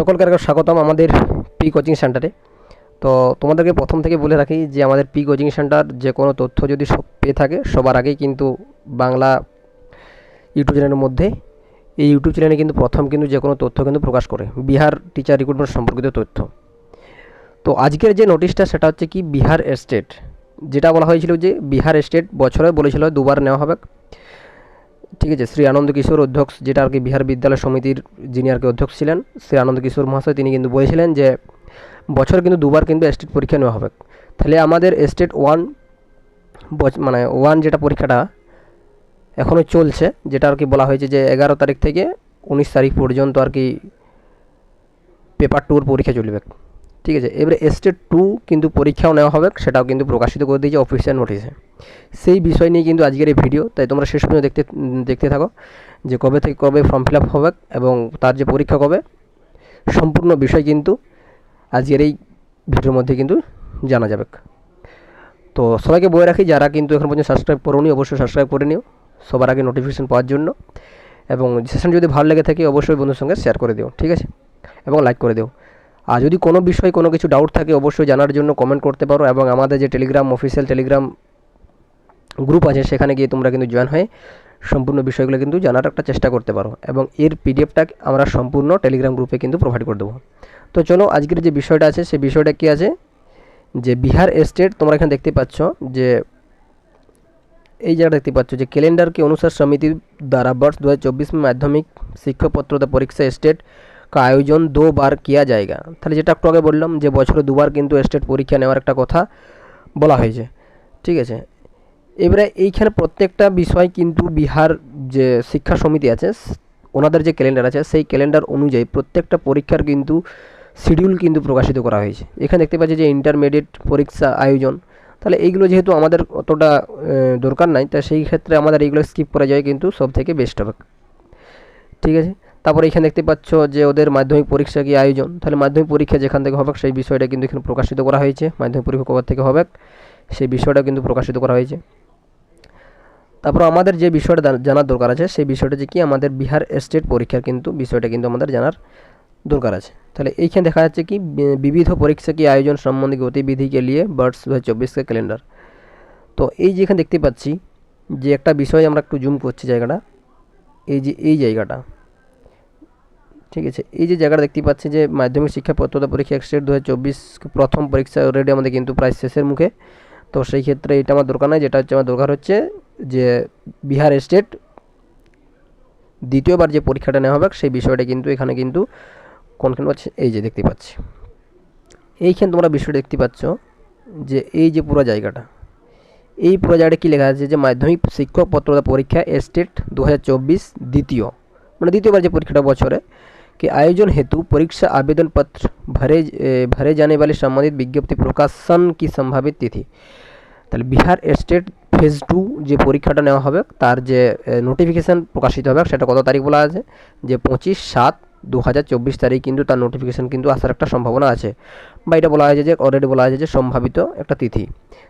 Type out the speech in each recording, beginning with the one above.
সকলকে আরেকবার স্বাগতম আমাদের পি কোচিং সেন্টারে তো তোমাদেরকে প্রথম থেকে বলে রাখি যে, আমাদের পি কোচিং সেন্টার যে কোনো তথ্য যদি সব পেয়ে থাকে, সবার আগেই কিন্তু বাংলা ইউটিউব চ্যানেলের মধ্যে এই ইউটিউব চ্যানেলে কিন্তু প্রথম কিন্তু যে কোনো তথ্য কিন্তু প্রকাশ করে। বিহার টিচার রিক্রুটমেন্ট সম্পর্কিত তথ্য। তো আজকের যে নোটিশটা সেটা হচ্ছে কি, বিহার স্টেট যেটা বলা হয়েছিল যে, বিহার স্টেট বছরে বলেছিল দুবার নেওয়া হবে। ঠিক আছে, শ্রী আনন্দ কিশোর অধ্যক্ষ, যেটা আর কি বিহার বিদ্যালয় সমিতির যিনি আর কি অধ্যক্ষ ছিলেন, শ্রী আনন্দ কিশোর মহাশয়, তিনি কিন্তু বলেছিলেন যে, বছর কিন্তু দুবার কিন্তু স্টেট পরীক্ষা নেওয়া হবে। তাহলে আমাদের স্টেট ওয়ান মানে ওয়ান যেটা পরীক্ষাটা এখনও চলছে, যেটা আর কি বলা হয়েছে যে, এগারো তারিখ থেকে উনিশ তারিখ পর্যন্ত আর কি পেপার টুর পরীক্ষা চলবে। ঠিক আছে, এবারে স্টেট টু কিন্তু পরীক্ষাও নেওয়া হবে, সেটাও কিন্তু প্রকাশিত করে দিয়েছে অফিসিয়াল নোটিশে সেই বিষয় নিয়ে কিন্তু আজকের এই ভিডিও তাই তোমরা শেষ পর্যন্ত দেখতে দেখতে থাকো যে কবে থেকে কবে ফর্ম ফিল আপ হবে এবং তার যে পরীক্ষা কবে। সম্পূর্ণ বিষয় কিন্তু আজকের এই ভিডিওর মধ্যে কিন্তু জানা যাবে। তো সবাইকে বলে রাখি, যারা কিন্তু এখন পর্যন্ত সাবস্ক্রাইব করোনি, অবশ্যই সাবস্ক্রাইব করে নিও। সবার আগে নোটিফিকেশান পাওয়ার জন্য। এবং সেশন যদি ভালো লেগে থাকে, অবশ্যই বন্ধুর সঙ্গে শেয়ার করে দিও, ঠিক আছে? এবং লাইক করে দিও। আর যদি কোনো বিষয়ে কোনো কিছু ডাউট থাকে, অবশ্যই জানার জন্য কমেন্ট করতে পারো। এবং আমাদের যে টেলিগ্রাম অফিসিয়াল টেলিগ্রাম গ্রুপ আছে সেখানে গিয়ে তোমরা কিন্তু জয়েন হয়ে সম্পূর্ণ বিষয়গুলো কিন্তু জানার একটা চেষ্টা করতে পারো এবং এর পিডিএফটা আমরা সম্পূর্ণ টেলিগ্রাম গ্রুপে কিন্তু প্রোভাইড করে দেবো তো চলো আজকের যে বিষয়টা আছে সেই বিষয়টা কী আছে যে বিহার স্টেট তোমরা এখানে দেখতে পাচ্ছ যে এই জায়গাটা দেখতে পাচ্ছ যে ক্যালেন্ডার के अनुसार समिति द्वारा वर्ष 2024 में माध्यमिक शिक्षक पत्रोत्तर परीक्षा स्टेट का आयोजन दो बार किया जाएगा তাহলে যেটা একটু আগে বললাম যে বছরে দুবার কিন্তু স্টেট পরীক্ষা নেওয়ার একটা কথা বলা হয়েছে ঠিক আছে এবারে এইখানে প্রত্যেকটা বিষয় কিন্তু বিহার যে শিক্ষা সমিতি আছে, ওনাদের যে ক্যালেন্ডার আছে, সেই ক্যালেন্ডার অনুযায়ী প্রত্যেকটা পরীক্ষার কিন্তু শিডিউল কিন্তু প্রকাশিত করা হয়েছে। এখানে দেখতে পাচ্ছি যে ইন্টারমিডিয়েট পরীক্ষা আয়োজন। তাহলে এইগুলো যেহেতু আমাদের অতটা দরকার নাই, তা সেই ক্ষেত্রে আমাদের এইগুলো স্কিপ করা যায় কিন্তু সব থেকে বেস্ট হবে। ঠিক আছে? তারপরে এখানে দেখতে পাচ্ছ যে ওদের মাধ্যমিক পরীক্ষা কি আয়োজন? তাহলে মাধ্যমিক পরীক্ষা যেখান থেকে হবে, সেই বিষয়টা কিন্তু এখানে প্রকাশিত করা হয়েছে। মাধ্যমিক পরীক্ষা কবার থেকে হবে, সেই বিষয়টা কিন্তু প্রকাশিত করা হয়েছে। তারপর আমাদের যে বিষয়টা জানার দরকার আছে, সেই বিষয়টা যে কি আমাদের বিহার স্টেট পরীক্ষার কিন্তু বিষয়টা কিন্তু আমাদের জানার দরকার আছে। তাহলে এইখানে দেখা যাচ্ছে কি বিবিধ পরীক্ষা কি আয়োজন সম্বন্ধে গতিবিধিকে নিয়ে বার্ডস দু হাজার ক্যালেন্ডার তো এই যে এখানে দেখতে পাচ্ছি যে একটা বিষয় আমরা একটু জুম করছি জায়গাটা, এই যে এই জায়গাটা, ঠিক আছে? এই যে জায়গাটা দেখতে পাচ্ছি যে মাধ্যমিক শিক্ষা পত্রতা পরীক্ষা এক্সটেট দু প্রথম পরীক্ষা অলরেডি আমাদের কিন্তু প্রায় শেষের মুখে। তো সেই ক্ষেত্রে এটা আমার দরকার নয় যেটা হচ্ছে আমার দরকার হচ্ছে যে বিহার স্টেট দ্বিতীয়বার যে পরীক্ষাটা নেওয়া হবে সেই বিষয়টা কিন্তু এখানে কিন্তু কোনখানে পাচ্ছি এই যে দেখতে পাচ্ছি এইখানে তোমরা বিষয়টা দেখতে পাচ্ছ যে এই যে পুরো জায়গাটা এই পুরো জায়গাটা কী লেখা আছে যে মাধ্যমিক শিক্ষক পত্রতা পরীক্ষা স্টেট দু দ্বিতীয় মানে দ্বিতীয়বার যে পরীক্ষাটা বছরে के आयोजन हेतु परीक्षा आवेदन पत्र भरे भरे जाने वाले संबंधित विज्ञप्ति प्रकाशन की संभावित तिथि তাহলে বিহার স্টেট ফেজ টু যে পরীক্ষাটা নেওয়া হবে, তার যে নোটিফিকেশান প্রকাশিত হবে, সেটা কত তারিখ বলা আছে? যে পঁচিশ সাত দু হাজার চব্বিশ তারিখ কিন্তু তার নোটিফিকেশান কিন্তু আসার একটা সম্ভাবনা আছে। বা এটা বলা হয়েছে যে অলরেডি বলা হয়েছে যে, সম্ভাবিত একটা তিথি।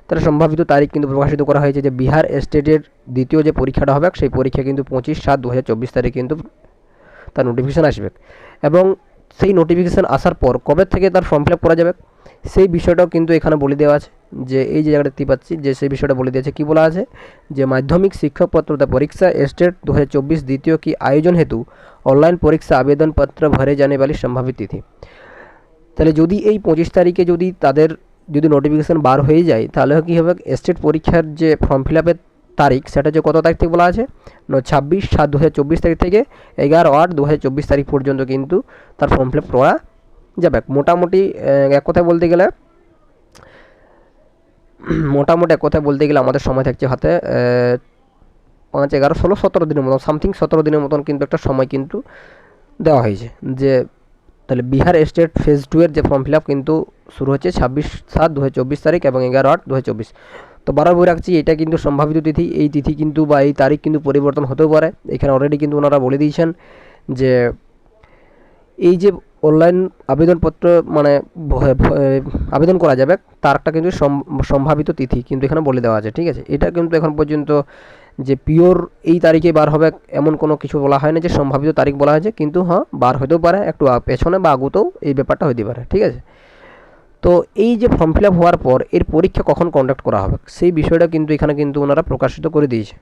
তাহলে সম্ভাবিত তারিখ কিন্তু প্রকাশিত করা হয়েছে যে, বিহার স্টেটের দ্বিতীয় যে পরীক্ষাটা হবে, সেই পরীক্ষা কিন্তু পঁচিশ সাত দু হাজার চব্বিশ তারিখ কিন্তু তার নোটিফিকেশান আসবে। এবং সেই নোটিফিকেশান আসার পর কবে থেকে তার ফর্ম ফিল আপ করা যাবে? সেই বিষয়টাও কিন্তু এখানে বলে দেওয়া আছে। যে এই যে জায়গাটা দেখতে পাচ্ছি, যে সেই বিষয়টা বলে দিয়েছে, কী বলা আছে? যে মাধ্যমিক শিক্ষক পত্রতা পরীক্ষা স্টেট দু দ্বিতীয় কি আয়োজন হেতু অনলাইন পরীক্ষা আবেদনপত্র ভরে জানে বালি সম্ভাবিত তিথি। তাহলে যদি এই পঁচিশ তারিখে যদি তাদের যদি নোটিফিকেশান বার হয়ে যায়, তাহলে কী হবে? স্টেট পরীক্ষার যে ফর্ম ফিল আপের তারিখ, সেটা যে কত তারিখ থেকে বলা আছে? ছাব্বিশ সাত দু তারিখ থেকে এগারো আট দু তারিখ পর্যন্ত কিন্তু তার ফর্ম ফিল আপ করা যাবে। মোটামুটি এক কথায় বলতে গেলে মোটামুটি এক কথায় বলতে গেলে আমাদের সময় থাকছে হাতে পাঁচ, এগারো, ষোলো, সতেরো দিনের মতন সামথিং সতেরো দিনের মতন কিন্তু একটা সময় কিন্তু দেওয়া হয়েছে। যে তাহলে বিহার স্টেট ফেজ টু এর যে ফর্ম ফিল আপ কিন্তু শুরু হচ্ছে ছাব্বিশ সাত দু তারিখ এবং এগারো আট দু তো বারবার রাখছি, এটা কিন্তু সম্ভাবিত তিথি, এই তিথি কিন্তু বা এই তারিখ কিন্তু পরিবর্তন হতেও পারে। এখানে অলরেডি কিন্তু ওনারা বলে দিয়েছেন যে এই যে অনলাইন আবেদনপত্র মানে আবেদন করা যাবে। তার একটা কিন্তু সম- সম্ভাবিত তিথি কিন্তু এখানে বলে দেওয়া আছে, ঠিক আছে? এটা কিন্তু এখন পর্যন্ত যে পিওর এই তারিখে বার হবে এমন কোনো কিছু বলা হয় না যে সম্ভাবিত তারিখ বলা হয়েছে, কিন্তু হ্যাঁ বার হতেও পারে, একটু পেছনে বা আগুতেও এই ব্যাপারটা হতে পারে, ঠিক আছে? তো এই যে ফর্ম ফিল আপ হওয়ার পর এর পরীক্ষা কখন কন্ডাক্ট করা হবে, সেই বিষয়টা কিন্তু এখানে কিন্তু ওনারা প্রকাশিত করে দিয়েছে।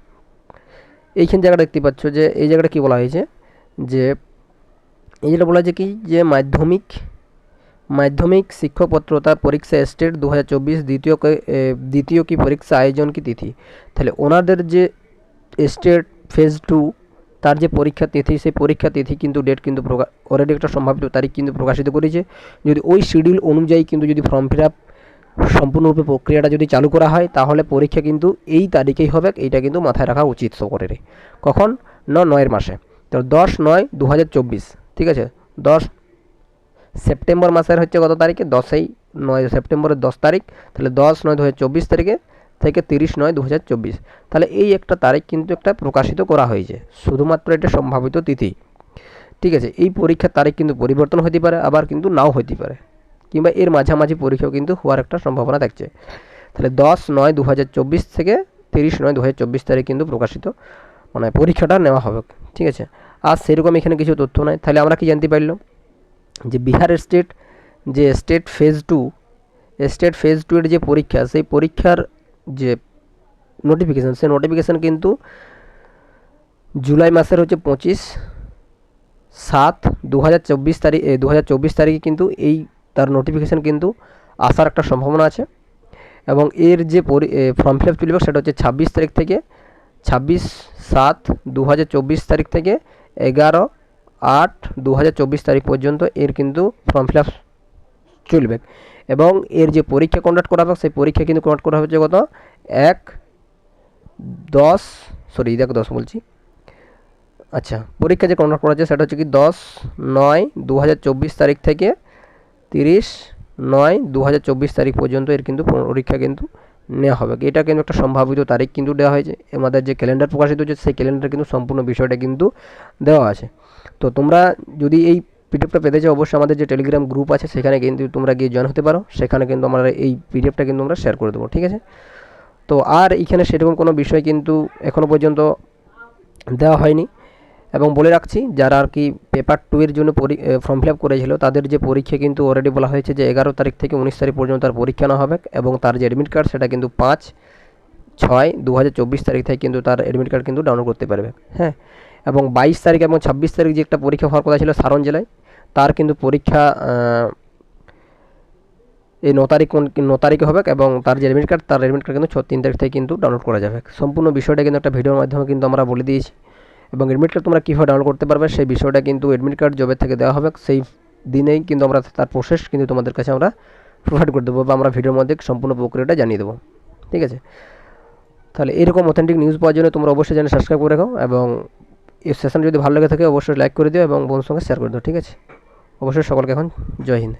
এইখান জায়গাটা দেখতে পাচ্ছ যে, এই জায়গাটা কী বলা হয়েছে যে এই যেটা বলা হয়েছে কি? যে মাধ্যমিক মাধ্যমিক শিক্ষক পাত্রতা পরীক্ষা স্টেট দু হাজার চব্বিশ দ্বিতীয় দ্বিতীয় কি পরীক্ষা আয়োজন কি তিথি? তাহলে ওনাদের যে স্টেট ফেজ টু, তার যে পরীক্ষা তিথি, সেই পরীক্ষা তিথি কিন্তু ডেট কিন্তু অলরেডি একটা সম্ভাবিত তারিখ কিন্তু প্রকাশিত করেছে। যদি ওই শিডিউল অনুযায়ী কিন্তু যদি ফর্ম ফিল আপ সম্পূর্ণরূপে প্রক্রিয়াটা যদি চালু করা হয়, তাহলে পরীক্ষা কিন্তু এই তারিখেই হবে, এইটা কিন্তু মাথায় রাখা উচিত সকলের কখন? না, নয়ের মাসে। তো দশ, নয় দু হাজার চব্বিশ। ঠিক আছে? দশ সেপ্টেম্বর মাসের হচ্ছে কত তারিখে? দশই নয়, সেপ্টেম্বরের দশ তারিখ। তাহলে দশ নয় দু চব্বিশ তারিখে থেকে তিরিশ নয় দু চব্বিশ। তাহলে এই একটা তারিখ কিন্তু একটা প্রকাশিত করা হয়েছে। শুধুমাত্র এটা সম্ভাবিত তিথি। ঠিক আছে? এই পরীক্ষার তারিখ কিন্তু পরিবর্তন হতে পারে, আবার কিন্তু নাও হতে পারে। কিংবা এর মাঝামাঝি পরীক্ষাও কিন্তু হওয়ার একটা সম্ভাবনা থাকছে। তাহলে দশ নয় দু থেকে তিরিশ নয় দু তারিখ কিন্তু প্রকাশিত মানে পরীক্ষাটা নেওয়া হবে। ঠিক আছে? আর সেরকম এখানে কিছু তথ্য নাই। তাহলে আমরা কি জানতে পারলাম? যে বিহার স্টেট যে state phase two state phase two এর যে পরীক্ষা, সেই পরীক্ষার যে নোটিফিকেশান সেই নোটিফিকেশান কিন্তু জুলাই মাসের হচ্ছে পঁচিশ সাত দু হাজার চব্বিশ তারিখ দু হাজার চব্বিশ তারিখে কিন্তু এই তার নোটিফিকেশান কিন্তু আসার একটা সম্ভাবনা আছে। এবং এর যে ফর্ম ফিল আপ চলবে সেটা হচ্ছে ছাব্বিশ তারিখ থেকে, ছাব্বিশ সাত দু হাজার চব্বিশ তারিখ থেকে এগারো আট দু তারিখ পর্যন্ত এর কিন্তু ফর্ম ফিল আপ চলবে। এবং এর যে পরীক্ষা কন্ডাক্ট করা হবে, সেই পরীক্ষা কিন্তু কন্ডাক্ট করা হচ্ছে কত? এক, দশ সরি দেখ দশ বলছি। আচ্ছা পরীক্ষা যে কন্ডাক্ট করা হচ্ছে, সেটা হচ্ছে কি দশ, নয় দু তারিখ থেকে তিরিশ, নয় দু তারিখ পর্যন্ত এর কিন্তু পরীক্ষা কিন্তু নেওয়া হবে। এটা কিন্তু একটা সম্ভাবিত তারিখ কিন্তু দেওয়া হয়েছে। আমাদের যে ক্যালেন্ডার প্রকাশিত হচ্ছে, সেই ক্যালেন্ডার কিন্তু সম্পূর্ণ বিষয়টা কিন্তু দেওয়া আছে। তো তোমরা যদি এই পিডিএফটা পেতে চাও, অবশ্যই আমাদের যে টেলিগ্রাম গ্রুপ আছে, সেখানে কিন্তু তোমরা গিয়ে জয়েন হতে পারো। সেখানে কিন্তু আমরা এই পিডিএফটা কিন্তু আমরা শেয়ার করে দেবো, ঠিক আছে? তো আর এখানে সেরকম কোনো বিষয় কিন্তু এখনও পর্যন্ত দেওয়া হয়নি। এবং বলে রাখছি, যারা আর কি পেপার টু এর জন্য ফর্ম ফিল আপ করেছিল, তাদের যে পরীক্ষা কিন্তু অলরেডি বলা হয়েছে যে এগারো তারিখ থেকে উনিশ তারিখ পর্যন্ত তার পরীক্ষা নেওয়া হবে এবং তার যে অ্যাডমিট কার্ড সেটা কিন্তু পাঁচ ছয় দু তারিখ থেকে কিন্তু তার অ্যাডমিট কার্ড কিন্তু ডাউনলোড করতে পারবে। হ্যাঁ? এবং বাইশ তারিখ এবং ছাব্বিশ তারিখ যে একটা পরীক্ষা হওয়ার কথা ছিল সারণ জেলায়, তার কিন্তু পরীক্ষা এই ন তারিখ ন তারিখে হবে এবং তার যে অ্যাডমিট কার্ড তার অ্যাডমিট কার্ড কিন্তু তিন তারিখ থেকে কিন্তু ডাউনলোড করা যাবে। সম্পূর্ণ বিষয়টা কিন্তু একটা ভিডিওর মাধ্যমে কিন্তু আমরা বলে দিয়েছি। এবং অ্যাডমিট কার্ড তোমরা কীভাবে ডাউনলোড করতে পারবে সেই বিষয়টা কিন্তু অ্যাডমিট কার্ড জবে থেকে দেওয়া হবে। সেই দিনেই কিন্তু আমরা তার প্রসেস কিন্তু তোমাদের কাছে আমরা প্রোভাইড করে দেবো বা আমরা ভিডিওর মধ্যে সম্পূর্ণ প্রক্রিয়াটা জানিয়ে দেবো। ঠিক আছে? তাহলে এরকম অথেন্টিক নিউজ পাওয়ার জন্য তোমরা অবশ্যই চ্যানেল সাবস্ক্রাইব করে রাখো এবং এই সেশন যদি ভালো লেগে থাকে অবশ্যই লাইক করে দিও এবং বন্ধুর সঙ্গে শেয়ার করে দিও। ঠিক আছে? অবশ্যই সকলকে এখন জয় হিন্দ।